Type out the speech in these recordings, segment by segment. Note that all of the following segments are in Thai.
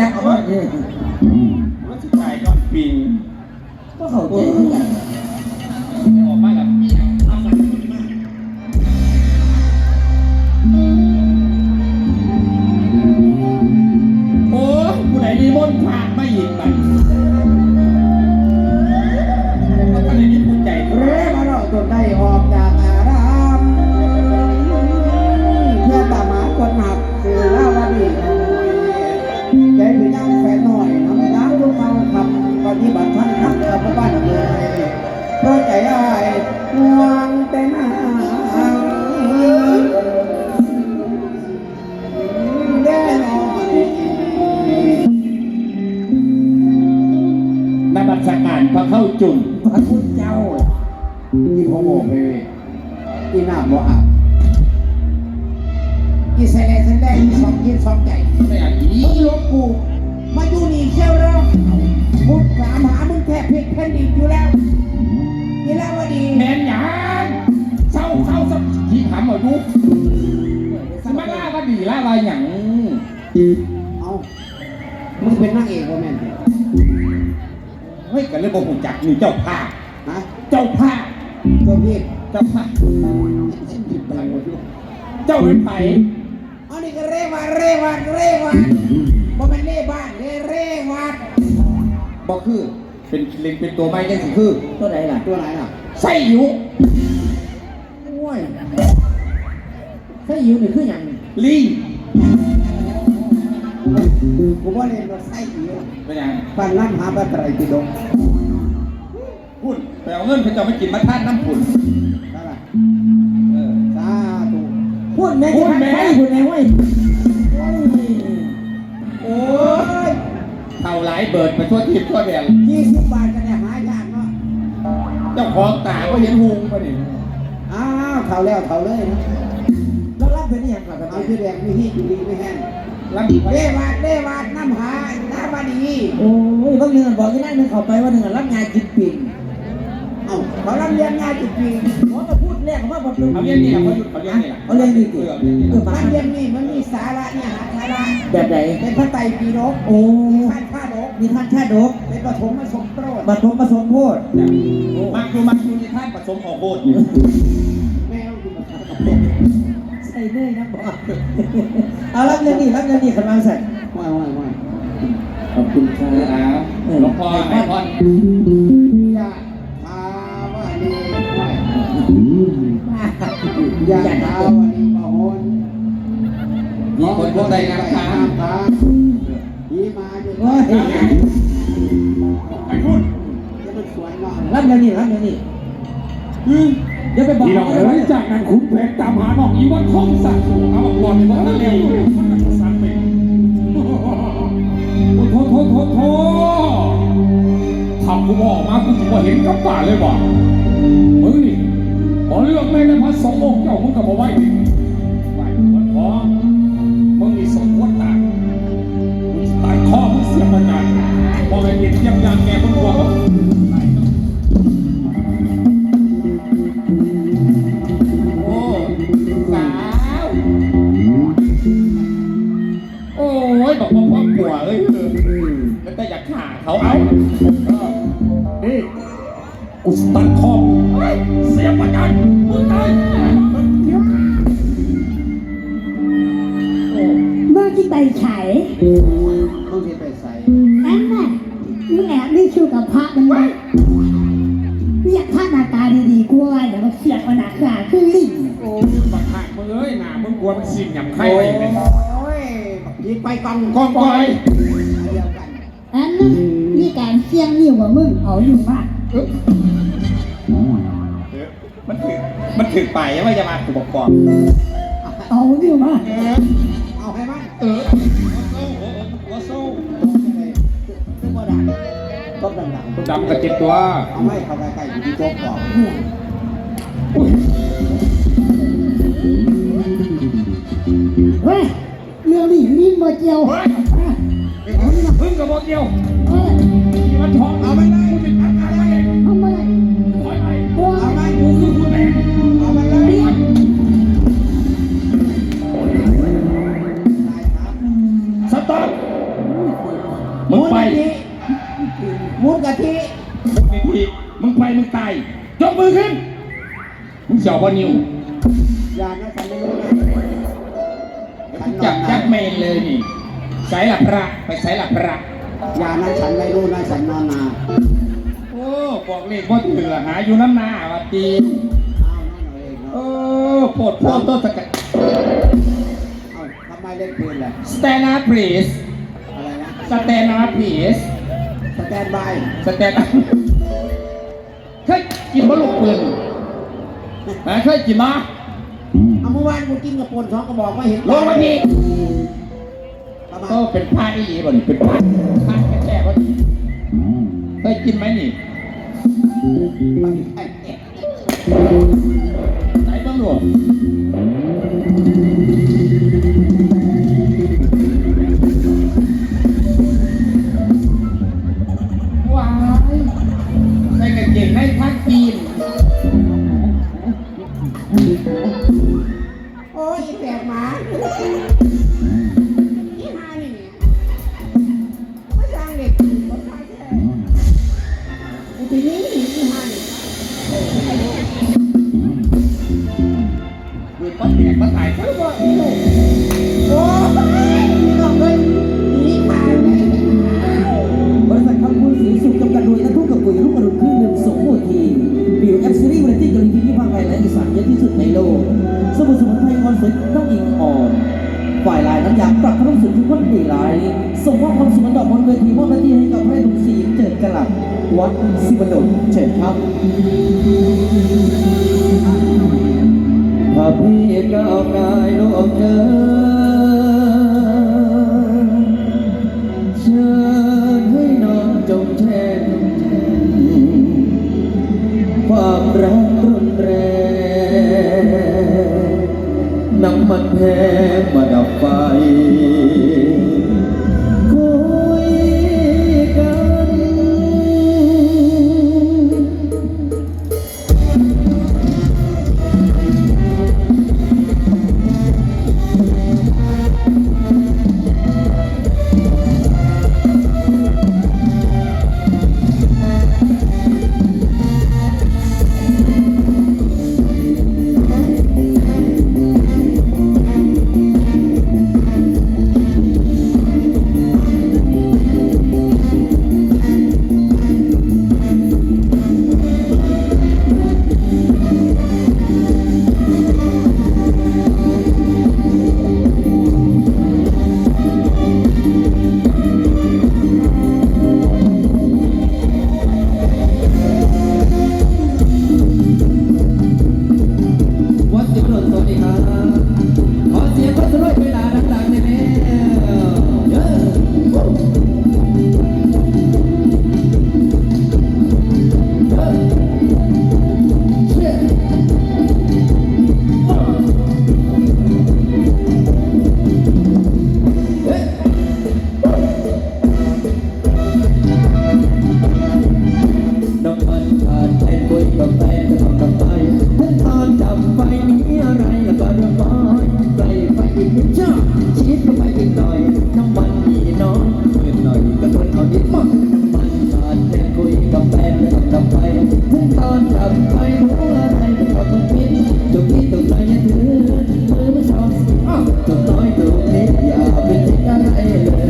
จักเอามาเนี่ยมันสุดท้ายย้อนปิงก็เข้าใจเหมือนกันออกมากับ จุ่มพระพุทธเจ้าอีพ่อโมไปอีหน้าบ่อาบอีแสดงแสดงอีสองกินสองไก่ หูจักนี่เจ้าภาพฮะเจ้าภาพตัวพี่เจ้าภาพเจ้าเป็นไผ่อันนี้ก็เรวัดเรวัดเรวัดบ่แม่นเร่บ้านเร่เรวัดบอกคือเป็นเล็งเป็นตัวไม้ยังสิคือตัวไหนล่ะตัวไหนล่ะไส้อยู่โอ้ยถ้อยู่นี่คืออย่างลิง กูบ่เล่นรถไส้อีกเป็นยังปันล่ำหาบัตรไตรปิฎกพุ่นไปเอาเงินเขาจะไม่กินมาท่านน้ำพุ่นได้ล่ะเออสาธุพูดแม่พูดแม่พูดแม่เว้ยโอ้ยโอ้ยเท่าหลายเบิดไปทั่วทิพย์ทั่วแดนยี่สิบบาทก็ได้หายากเนาะ เจ้าของตาก็เห็นหุงมาดิอ้าวเท่าแล้วเท่าเลยนะแล้วรับเป็นอหย่างไรกันเอาเนี่ยที่แดงมีที่อยู่ดีไม่แห้ง รับดีเรวัดเรวัดน้ำหาน้ำบาดีโอ้ยบางเดือนบอกที่นั่นนึงเข้าไปว่าหนึ่งรับงานกินปิ่นเอ้าเขาลำเลียงงานจริงหมอก็พูดแรกว่าแบบเขาเรียกนี่แหละเขาหยุดเขาเรียกนี่แหละเขาเรียกดีเอกี่อเรียกนี่แหเอละอๆมาลำเลียงนี่มันมีสาระเนี่ยหาสาระแบบไหนเป็นพระไตรปิฎกโอ้ท่านข้าดกมีท่านชาดกเป็นปฐมมาสมโปรดบัตรผสมโพธิมักดูมักดูในท่านผสมของโคตรอยู่แมวอยู่กับกระปใส่เนยนะบอก เอารับเงินนี่รับเงินนี่กำลังใส่ว่ายว่ายว่ายขอบคุณครัเออบเอาหลวงพ่อไอพอนยะทาวานีว่ายอย่ายะทาวานีปะโหนมีคนพวกใดงามค้าทางดีมาอยู่โอ้ยไอ้พุ่นจะมันสวยเนาะรับเงินนี่รับเงินนี่ เดี๋ยวไปบอกที่เราเอ๋ยจากนั้นขุนแผนตามหาน้องอีวันทองสัตว์เอามาก่อนในวันนั้นแล้วมันก็สั่งไปโอ้โถโถโถโถทำกูบอกมากูถือว่าเห็นกับตาเลยว่ะมึงนี่พอเลือกแม่ในพระสงฆ์องค์เจ้ามึงก็มาไหว้ดิไหว้วันพอมึงนี่สมควรตายมึงตายข้อมึงเสียประจานพอไอ้เด็กยังยังแกมึงกลัวมั้ง ยงนิ้วว่ามึงเอาอยู่มากเออมันถึงมันถึงไปยังไม่จะมาถูกบอกกอนเอาอยู่มากเออเอาให้มันเออหัวโซ่ตึ้งบ่ดังตบดังดำกระจิตตัวๆเอาไม่เข้าใกล้ๆอยู่ที่โต๊ะก่อนเฮ้ยเรื่องนี้ลิ้นมาเจียวเฮ้ยพึ่งกับบอกเดียวเฮ้ย มันท้องเอาไม่ได้กูจะทำอะไรทำอะไรปล่อยไปเอาไหมกูคือคุณแม่เอาไปเลยเรียกสต๊อปมึงไปมุนกะทิมึงในที่มึงไปมึงตายยกมือขึ้นมึงเสียวบอนิวอย่านะฉันไม่รู้จับจันากเมนเลยนี่ใส่หลับพระไปใส่หลับพระ อย่านะฉันไม่รู้นะฉันนอนนาโอ้บอกเลขว่าถือหาอยู่น้ำหน้าวัดดีเอานั่นเอาเองโอ้เนาะโปรดโปรดต้นสกัด เอาทำไมเล่นปืนล่ะ stand up please อะไรนะ stand up please สแตนบาย stand up เคยกินบะลูกปืนฮะเคยกินมาเอาเมื่อวานกูกินกับปนสองกระบอกไม่เห็นลงมาทีประมาณก็ เป็นผ้าอีหลีบ่นี่เป็นผ้าผ้าแก่ๆบ่นี่เคยกินไหมนี่ไหนตำร วัดสิบดลเชิญครับถ้าพี่ก้าวกายโลกเดินเชิญให้น้องจงแทนความรักรุนแรงน้ำมันแพงมาดับไฟ แทนคุยกับแฟนจะทำกับไปเพื่อนตอนจับไฟมีอะไรแล้วก็เรียบร้อยใกล้ไฟอีกนิดจ้าชิดเข้าไปอีกหน่อยน้ำมันมีน้อยเพิ่มหน่อยก็ทนเอานิดมั้งน้ำมันขาดแทนคุยกับแฟนจะทำกับไปเพื่อนตอนจับไฟรู้อะไรก็ต้องปิดจบที่ตรงไหนถือมือไม่ชอบอ้าวจุดน้อยตรงนี้อย่าไปคิดอะไรเลย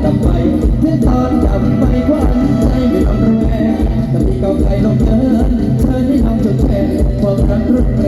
แฟนกับไปเพื่อตอนกลับไปวันใจไม่ต้องระแวงแต่มีเก่าใครลองเดินเธอไม่ทำจนแพ้ความรักรุนแรง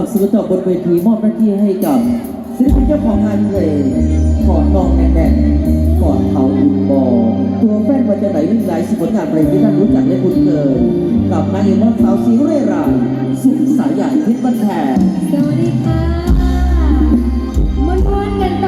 ความสุขต่อบนเวทีมอบหน้าที่ให้กับศิลปินเจ้าของงานเพลงกอดน้องแน่นๆกอดเขาอุ่นบอตัวแฟนมาจากไหนวิ่งไล่สิผลงานเพลงที่ท่านรู้จักและคุ้นเคยกับนางเอกน้องสาวสีเร่รายสุขสายใหญ่ทิพชรบันแทนสวัสดีค่ะมวนๆกันต่อ